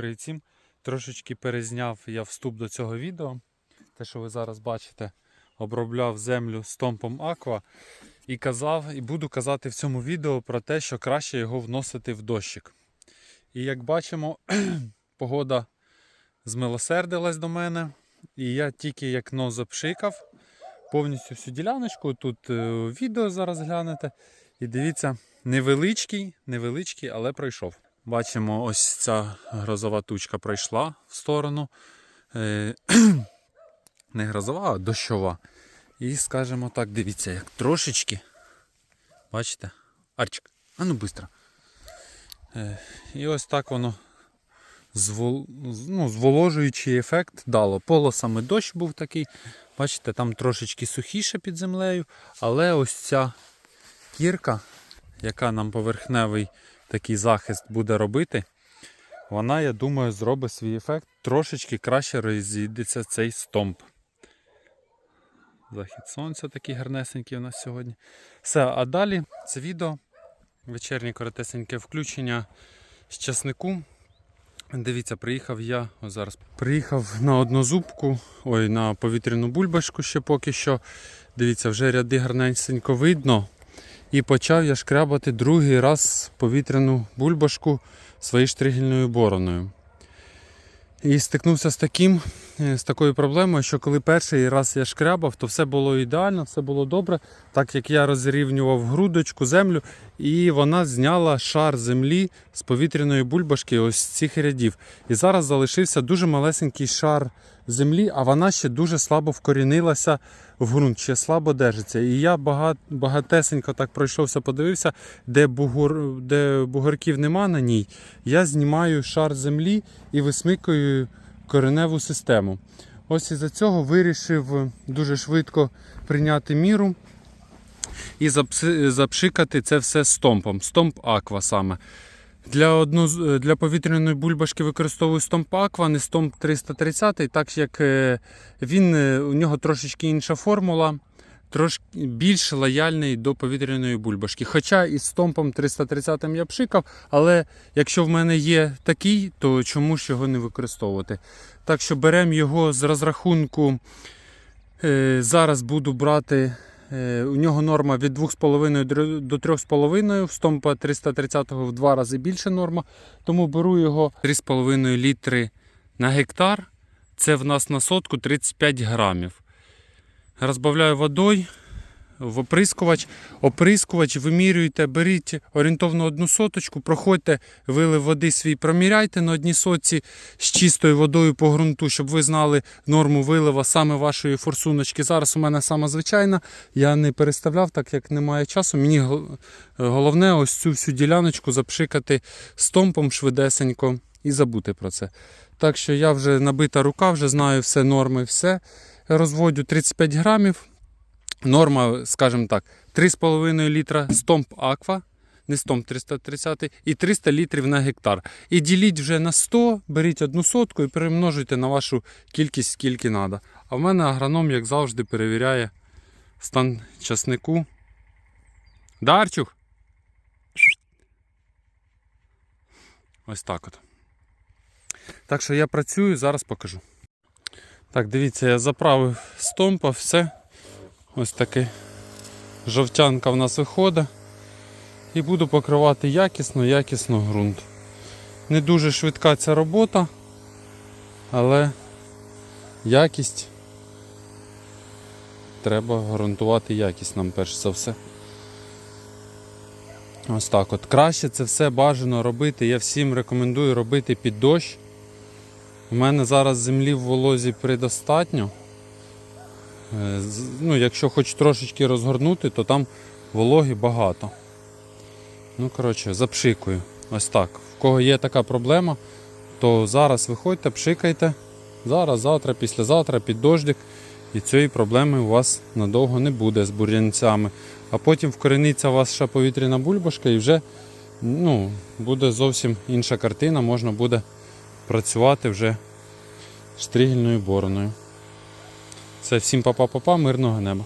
Привіт всім. Трошечки перезняв я вступ до цього відео. Те, що ви зараз бачите, обробляв землю стомпом Аква і казав, і буду казати в цьому відео про те, що краще його вносити в дощик. І як бачимо, погода змилосердилась до мене. І я тільки як нос запшикав повністю всю діляночку. Тут е, відео зараз глянете. І дивіться, невеличкий, невеличкий, але пройшов. Бачимо, ось ця грозова тучка пройшла в сторону. Е, Не грозова, а дощова. І скажімо так, дивіться, як трошечки. Бачите? Арчик, а ну швидко. І ось так воно звол... ну, зволожуючий ефект дало. Полосами дощ був такий. Бачите, там трошечки сухіше під землею, але ось ця кірка, яка нам поверхневий такий захист буде робити, вона, я думаю, зробить свій ефект. Трошечки краще розійдеться цей стомп. Захід сонця такий гарнесенький у нас сьогодні. Все, а далі це відео. Вечірнє коротесеньке включення з часнику. Дивіться, приїхав я ось зараз. Приїхав на однозубку, ой, на повітряну бульбашку ще поки що. Дивіться, вже ряди гарненько видно. І почав я шкрябати другий раз повітряну бульбашку своєю штригельною бороною. І стикнувся з таким, з такою проблемою, що коли перший раз я шкрябав, то все було ідеально, все було добре, так як я розрівнював грудочку, землю, і вона зняла шар землі з повітряної бульбашки ось цих рядів. І зараз залишився дуже малесенький шар землі, а вона ще дуже слабо вкорінилася в ґрунт, ще слабо держиться. І я багат, багатесенько так пройшовся, подивився, де, бугор, де бугорків нема на ній. Я знімаю шар землі і висмикую кореневу систему. Ось із-за цього вирішив дуже швидко прийняти міру і запшикати це все стомпом. Стомп аква саме. Для, одну, для повітряної бульбашки використовую стомп аква, не стомп 330, так як е, він, е, у нього трошечки інша формула, трошки більш лояльний до повітряної бульбашки. Хоча із стомпом 330 я пшикав, але якщо в мене є такий, то чому ж його не використовувати? Так що беремо його з розрахунку. Е, Зараз буду брати. е, У нього норма від 2,5 до 3,5, в стомпа 330 в два рази більше норма. Тому беру його 3,5 літри на гектар. Це в нас на сотку 35 грамів. Розбавляю водою в оприскувач. Оприскувач вимірюєте, беріть орієнтовно одну соточку, проходьте, вилив води свій, проміряйте на одній сотці з чистою водою по ґрунту, щоб ви знали норму вилива саме вашої форсуночки. Зараз у мене сама звичайна. Я не переставляв, так як немає часу. Мені головне ось цю всю діляночку запшикати стомпом швидесенько і забути про це. Так що я вже набита рука, вже знаю все норми, все. Розводю 35 грамів. Норма, скажімо так, 3,5 літра стомп аква, не стомп 330, і 300 літрів на гектар. І діліть вже на 100, беріть одну сотку і перемножуйте на вашу кількість, скільки треба. А в мене агроном, як завжди, перевіряє стан часнику. Дарчух. Ось так от. Так що я працюю, зараз покажу. Так, дивіться, я заправив стомпа, все. Ось таке жовтянка в нас виходить. І буду покривати якісно, якісно ґрунт. Не дуже швидка ця робота, але якість треба гарантувати якість нам перш за все. Ось так от. Краще це все бажано робити. Я всім рекомендую робити під дощ. У мене зараз землі в волозі предостатньо. Е, Ну, якщо хоч трошечки розгорнути, то там вологи багато. Ну, коротше, запшикую. Ось так. В кого є така проблема, то зараз виходьте, пшикайте. Зараз, завтра, післязавтра під дождик. І цієї проблеми у вас надовго не буде з бур'янцями. А потім вкорениться ваша повітряна бульбашка і вже ну, буде зовсім інша картина, можна буде працювати вже штригельною бороною. Це всім па-па-па-па, мирного неба.